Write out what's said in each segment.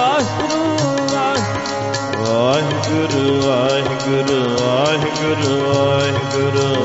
ਵਾਹਿਗੁਰੂ ਵਾਹਿਗੁਰੂ ਵਾਹਿਗੁਰੂ ਵਾਹਿਗੁਰੂ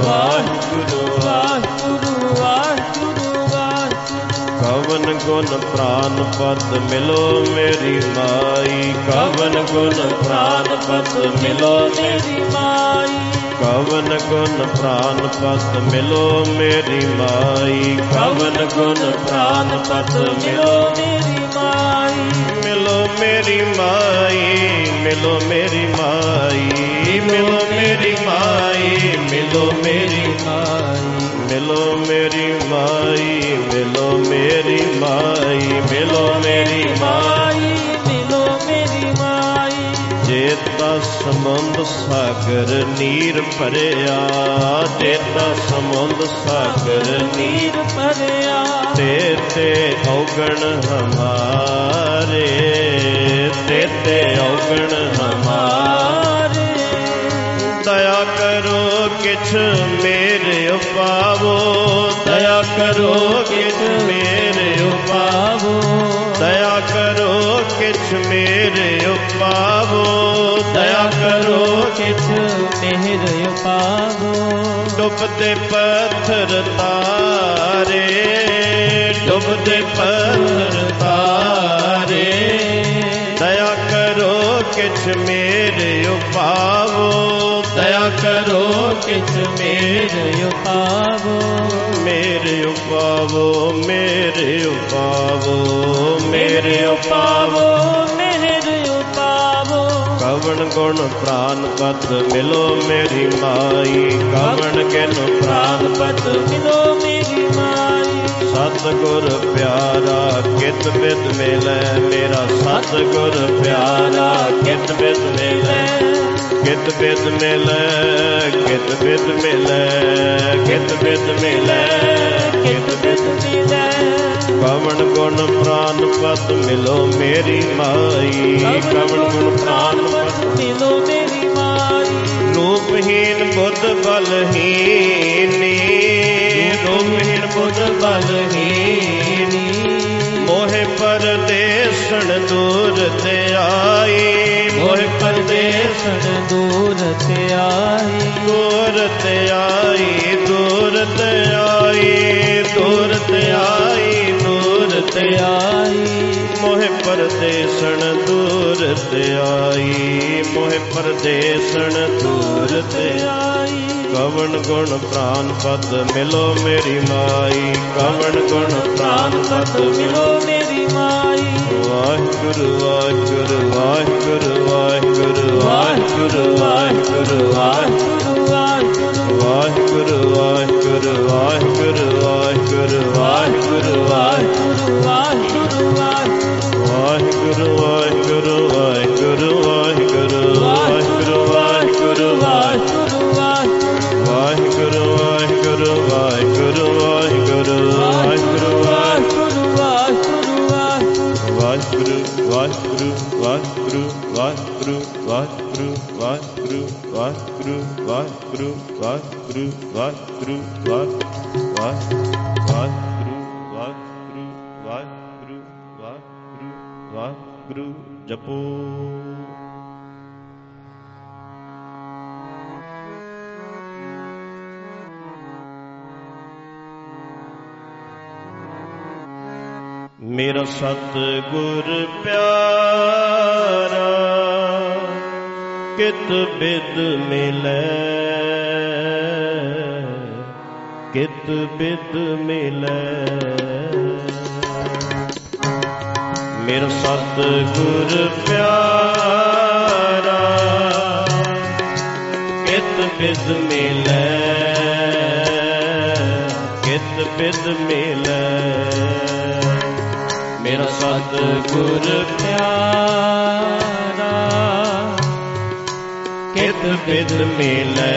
ਵਾਹਿਗੁਰੂ ਵਾਹਿਗੁਰੂ ਵਾਹਿਗੁਰੂ ਵਾਹਿਗੁਰੂ ਕਵਨ ਗੁਣ ਪ੍ਰਾਨ ਪਤ ਮਿਲੋ ਮੇਰੀ ਮਾਈ ਕਵਨ ਗੁਣ ਪ੍ਰਾਨ ਪਤ ਮਿਲੋ ਮੇਰੀ ਮਾਈ ਕਵਨ ਗੁਣ ਪ੍ਰਾਨ ਪਤ ਮਿਲੋ ਮੇਰੀ ਮਾਈ ਕਵਨ ਗੁਣ ਪ੍ਰਾਨ ਪਤ ਮਿਲੋ ਮੇਰੀ ਮਾਈ ਮਿਲੋ ਮੇਰੀ ਮਾਈ, ਮਿਲੋ ਮੇਰੀ ਮਾਈ। ਮਿਲੋ ਮੇਰੀ ਮਾਈ, ਮਿਲੋ ਮੇਰੀ ਮਾਈ। ਮਿਲੋ ਮੇਰੀ ਮਾਈ, ਮਿਲੋ ਮੇਰੀ ਮਾਈ। ਮਿਲੋ ਮੇਰੀ ਮਾਈ, ਮਿਲੋ ਮੇਰੀ ਮਾਈ। ਜੇਤਾ ਸਮੁੰਦ ਸਾਗਰ ਨੀਰ ਭਰਿਆ ਜੇਤਾ ਸਮੁੰਦ ਸਾਗਰ ਨੀਰ ਭਰਿਆ ਤੇ ਤੇ ਔਗਣ ਹਮਾਰੇ ਤੇ ਤੇ ਔਗਣ ਹਮਾਰੇ। ਦਇਆ ਕਰੋ ਕਿਛ ਮੇਰੇ ਉਪਾਵੋ, ਦਇਆ ਕਰੋ ਕਿਛ ਮੇਰੇ ਉਪਾਵੋ, ਦਇਆ ਕਰੋ ਕਿਛ ਮੇਰੇ ਉਪਾਵੋ। ਦਇਆ ਕਰੋ ਕਿਛ ਮਿਹਰ ਪਾਵੋ ਡੁੱਬਦੇ ਪੱਥਰ ਤਾਰੇ ਡੁੱਬਦੇ ਪੱਥਰ ਤਾਰੇ। ਦਇਆ ਕਰੋ ਕਿਛ ਮੇਰੇ ਉਪਾਵੋ। ਦਇਆ ਕਰੋ ਕਿਛ ਮੇਰੇ ਉਪਾਵੋ। ਮੇਰੇ ਉਪਾਵੋ ਮੇਰੇ ਉਪਾਵੋ ਪਾਵੋ ਮਿਹਰ ਪਾਵੋ ਕਵਣ ਗੁਣ ਪ੍ਰਾਨ ਪਤ ਮਿਲੋ ਮੇਰੀ ਮਾਈ। ਕਵਣ ਕਿਨ ਪ੍ਰਾਨ ਪਤ ਮਿਲੋ ਮੇਰੀ ਮਾਈ। ਸਤਿਗੁਰ ਪਿਆਰਾ, ਕਿਤ ਬਿਦ ਮਿਲੈ ਮੇਰਾ। ਸਤਿਗੁਰ ਪਿਆਰਾ, ਕਿਤ ਬਿਦ ਮਿਲੈ। ਕਿਤ ਬਿਦ ਮਿਲੈ, ਕਿਤ ਬਿਦ ਮਿਲੈ। ਕਿਤ ਬਿਦ ਮਿਲੈ, ਕਿਤ ਬਿਦ ਮਿਲੈ। ਕਵਣ ਗੁਣ ਪ੍ਰਾਨ ਪਤ ਮਿਲੋ ਮੇਰੀ ਮਾਈ। ਕਵਣ ਗੁਣ ਪ੍ਰਾਨ ਬੁੱਧ ਬਲਹੀਨੀ। ਰੂਪਹੀਨ ਬੁੱਧ ਬਲਹੀਨੀ। ਮੋਹਿ ਪਰਦੇਸਣ ਦੂਰ ਤੇ ਆਈ। ਮੋਹਿ ਪਰਦੇਸ ਸਣ ਦੂਰ ਤੇ ਆਈ। ਦੂਰ ਤੇ ਆਈ ਦੂਰ ਤੇ ਆਈ ਦੂਰ ਤੇ ਆਈ ਦੂਰ ਤੇ ਆਈ। ਮੋਹਿ ਪਰਦੇਸਣ ਦੂਰ ਤੇ ਆਈ, ਮੋਹਿ ਪਰਦੇਸਣ ਦੂਰ ਤੇ ਆਈ। ਕਵਣ ਗੁਣ ਪ੍ਰਾਨ ਪਦ ਮਿਲੋ ਮੇਰੀ ਮਾਈ, ਕਵਣ ਗੁਣ ਪ੍ਰਾਨ ਪਦ ਮਿਲੋ ਮੇਰੀ ਮਾਈ। ਵਾਹਿਗੁਰੂ ਵਾਹਿਗੁਰੂ ਵਾਹਿਗੁਰੂ ਵਾਹਿਗੁਰੂ ਵਾਹਿਗੁਰੂ ਵਾਹਿਗੁਰੂ ਵਾਹਿਗੁਰੂ ਵਾਹਿਗੁਰੂ ਵਾਹਿਗੁਰੂ ਵਾਹਿਗੁਰੂ ਵਾਹਿਗੁਰੂ ਵਾਹਿਗੁਰੂ ਵਾਹਿਗੁਰੂ ਵਾਹਿਗੁਰੂ ਵਾਹਿਗੁਰੂ ਵਾਹਿਗੁਰੂ ਵਾਹਿਗੁਰੂ ਵਾਹਿਗੁਰੂ ਵਾਹਿਗੁਰੂ ਜਪੋ ਮੇਰਾ ਸਤ ਗੁਰ ਪਿਆਰਾ, ਕਿਤ ਬਿਦ ਮਿਲੈ? ਕਿਤ ਬਿਦ ਮਿਲੈ? ਮੇਰਾ ਸਤ ਗੁਰ ਪਿਆਰਾ, ਕਿਤ ਬਿਦ ਮਿਲੈ? ਕਿਤ ਬਿਦ ਮਿਲੈ? ਮੇਰਾ ਸਤ ਗੁਰ ਪਿਆਰਾ ਕਿਤ ਬਿਦ ਮਿਲੈ?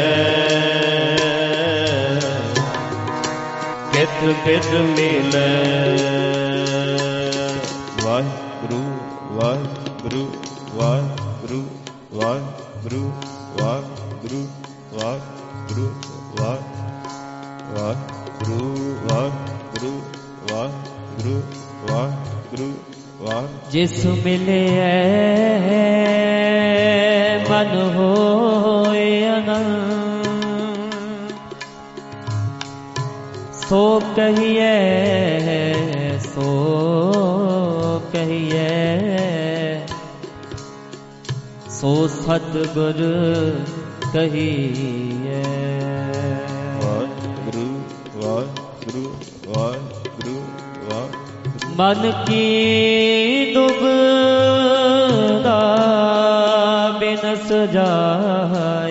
ਕਿਤ ਬਿਦ ਮਿਲੈ? ਵਾਹਿਗੁਰੂ ਵਾਹਿਗੁਰੂ ਵਾਹਿਗੁਰੂ ਵਾਹਿਗੁਰੂ ਵਾਹਿਗੁਰੂ ਵਾਹਿਗੁਰੂ ਵਾਹਿਗੁਰੂ ਵਾਹਿਗੁਰੂ ਵਾਹਿਗੁਰੂ ਵਾਹਿਗੁਰੂ ਵਾਹਿਗੁਰੂ ਸਤਿਗੁਰੂ ਵਾਹ ਜਿਸ ਮਿਲਿਆ ਮਨ ਹੋਏ ਅਨੰਦ ਸੋ ਕਹੀਏ ਸੋ ਕਹੀਏ ਸੋ ਸਤਿਗੁਰ ਕਹੀਏ ਵਾਹਿਗੁਰੂ ਵਾਹਿਗੁਰੂ ਵਾਹਿ ਮਨ ਕੀ ਦੁਬਦਾ ਬਿਨਸ ਜਾਏ।